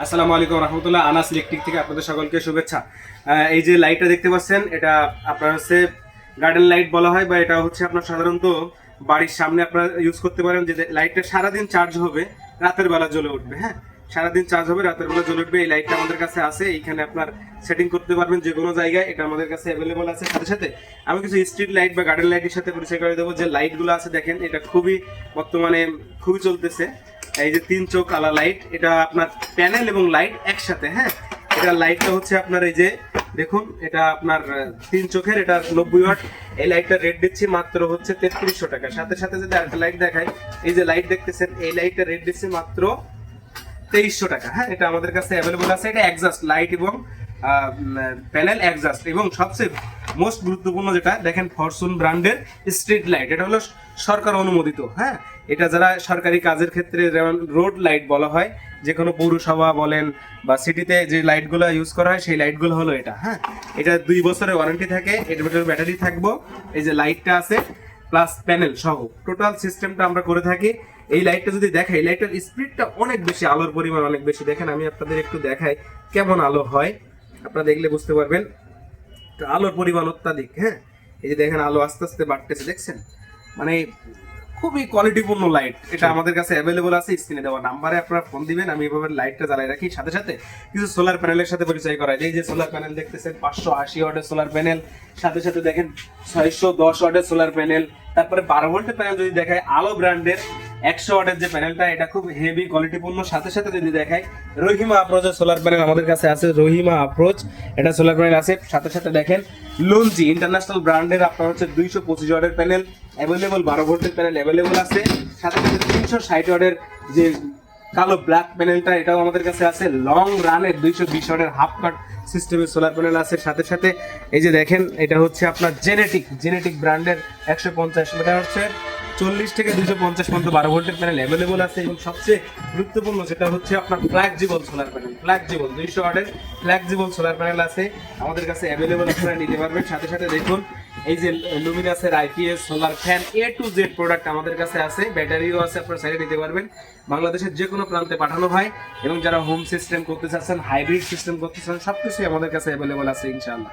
আসসালামু আলাইকুম রহমতুল্লাহ। আনাস ইলেকট্রিক থেকে আপনাদের সকলকে শুভেচ্ছা। এই যে লাইটটা দেখতে পাচ্ছেন, এটা আপনার হচ্ছে গার্ডেন লাইট বলা হয় বা এটা হচ্ছে আপনার সাধারণত বাড়ির সামনে আপনারা ইউজ করতে পারেন যে লাইটটা সারাদিন চার্জ হবে, রাতের বেলা জ্বলে উঠবে হ্যাঁ? সারাদিন চার্জ হবে, রাতের বেলা জ্বলে উঠবে, এই লাইটটা আমাদের কাছে আছে, এইখানে আপনার সেটিং করতে পারবেন যে কোনো জায়গায়, এটা আমাদের কাছে অ্যাভেলেবল আছে। সাথে সাথে আমি কিছু স্ট্রিট লাইট বা গার্ডেন লাইটের সাথে পরিচয় করে দেবো। যে লাইটগুলো আছে, দেখেন, এটা খুবই বর্তমানে খুবই চলতেছে। এই যে তিন চোখ আলা লাইট এটা আপনার প্যানেল এবং লাইট একসাথে হ্যাঁ? এটা লাইটটা হচ্ছে আপনার এই যে, দেখুন, এটা আপনার তিন চোখের, এটা নব্বই ওয়াট এই লাইটটা রেট দিচ্ছি মাত্র হচ্ছে তেত্রিশশো টাকা। সাথে সাথে যদি আরেকটা লাইট দেখাই, এই যে লাইট দেখতেছেন, এই লাইটটা রেট দিচ্ছি মাত্র তেইশশো টাকা হ্যাঁ? এটা আমাদের কাছে অ্যাভেলেবল আছে। এটা একজাস্ট লাইট এবং প্যানেল একজাস্ট এবং সবচেয়ে মোস্ট গুরুত্বপূর্ণ যেটা, দেখেন ফরচুন ব্র্যান্ডের স্ট্রিট লাইট এটা হলো সরকার অনুমোদিত হ্যাঁ? এটা যারা সরকারি কাজের ক্ষেত্রে যেমন রোড লাইট বলা হয় যে কোনো পৌরসভা বলেন বা সিটিতে যে লাইটগুলো ইউজ করা হয়, সেই লাইটগুলো হলো এটা হ্যাঁ? এটা দুই বছরের ওয়ারেন্টি থাকে ভিতরে ব্যাটারি থাকব, এই যে লাইটটা আছে প্লাস প্যানেল সহ। টোটাল সিস্টেমটা আমরা করে থাকি, এই লাইটটা যদি দেখাই লাইটের স্পিডটা অনেক বেশি, আলোর পরিমাণ অনেক বেশি। দেখেন, আমি আপনাদের একটু দেখাই কেমন আলো হয়, আপনারা দেখলে বুঝতে পারবেন। আলোর পরিমাণ অত্যাধিক হ্যাঁ? এই যে দেখেন আলো আস্তে আস্তে বাড়তেছে দেখছেন? মানে খুবই কোয়ালিটিপূর্ণ লাইট এটা আমাদের কাছে অ্যাভেলেবল আছে স্ক্রিনে দেওয়া নাম্বারে আপনারা ফোন দিবেন আমি এভাবে লাইটটা জ্বালাই রাখি। সাথে সাথে কিছু সোলার প্যানেলের সাথে পরিচয় করাই এই যে সোলার প্যানেল দেখতেছেন পাঁচশো আশি ওয়াটের সোলার প্যানেল সাথে সাথে দেখেন ছয়শো দশ ওয়াটের সোলার প্যানেল তারপরে বারো ভোল্টের প্যানেল যদি দেখায় আলো ব্র্যান্ডের একশো ওয়াটের যে প্যানেলটা এটা খুব হেভি কোয়ালিটিপূর্ণ সাথে সাথে যদি দেখায় রহিমা আপ্রোচের সোলার প্যানেল আমাদের কাছে আছে, রহিমা আপ্রোচ এটা সোলার প্যানেল আছে। সাথে সাথে দেখেন লঞ্জি ইন্টারন্যাশনাল ব্র্যান্ডের আপনার হচ্ছে দুইশো পঁচিশ ওয়াটের প্যানেল অ্যাভেলেবল বারো ভোল্টের প্যানেল অ্যাভেলেবল আছে। সাথে সাথে তিনশো ষাট ওয়াটের যে কালো ব্ল্যাক প্যানেলটা এটাও আমাদের কাছে আছে। লং রানের দুইশো বিশ ওয়াটের হাফ কাট সিস্টেমের সোলার প্যানেল আছে। সাথে সাথে এই যে দেখেন, এটা হচ্ছে আপনার জেনেটিক জেনেটিক ব্র্যান্ডের একশো পঞ্চাশ এটা হচ্ছে চল্লিশ থেকে দুইশো পঞ্চাশ পর্যন্ত বারো ভোল্টের প্যানেল অ্যাভেলেবল আছে। এবং সবচেয়ে গুরুত্বপূর্ণ যেটা হচ্ছে আপনার ফ্ল্যাক্সিবল সোলার প্যানেল ফ্ল্যাক্সিবল দুইশো ওয়াটের ফ্ল্যাক্সিবল সোলার প্যানেল আছে। আমাদের কাছে অ্যাভেলেবল আপনারা নিতে পারবেন। সাথে সাথে দেখুন, এই যে লুমিনাসের IPS solar fan A to Z product আমাদের কাছে আছে। ব্যাটারিও আছে, আপনারা সাইডে নিতে পারবেন। বাংলাদেশের যে কোনো প্রান্তে পাঠানো হয়। এবং যারা হোম সিস্টেম করতে চাচ্ছেন হাইব্রিড সিস্টেম করতে চান সব কিছুই আমাদের কাছে অ্যাভেলেবল আছে, ইনশাআল্লাহ।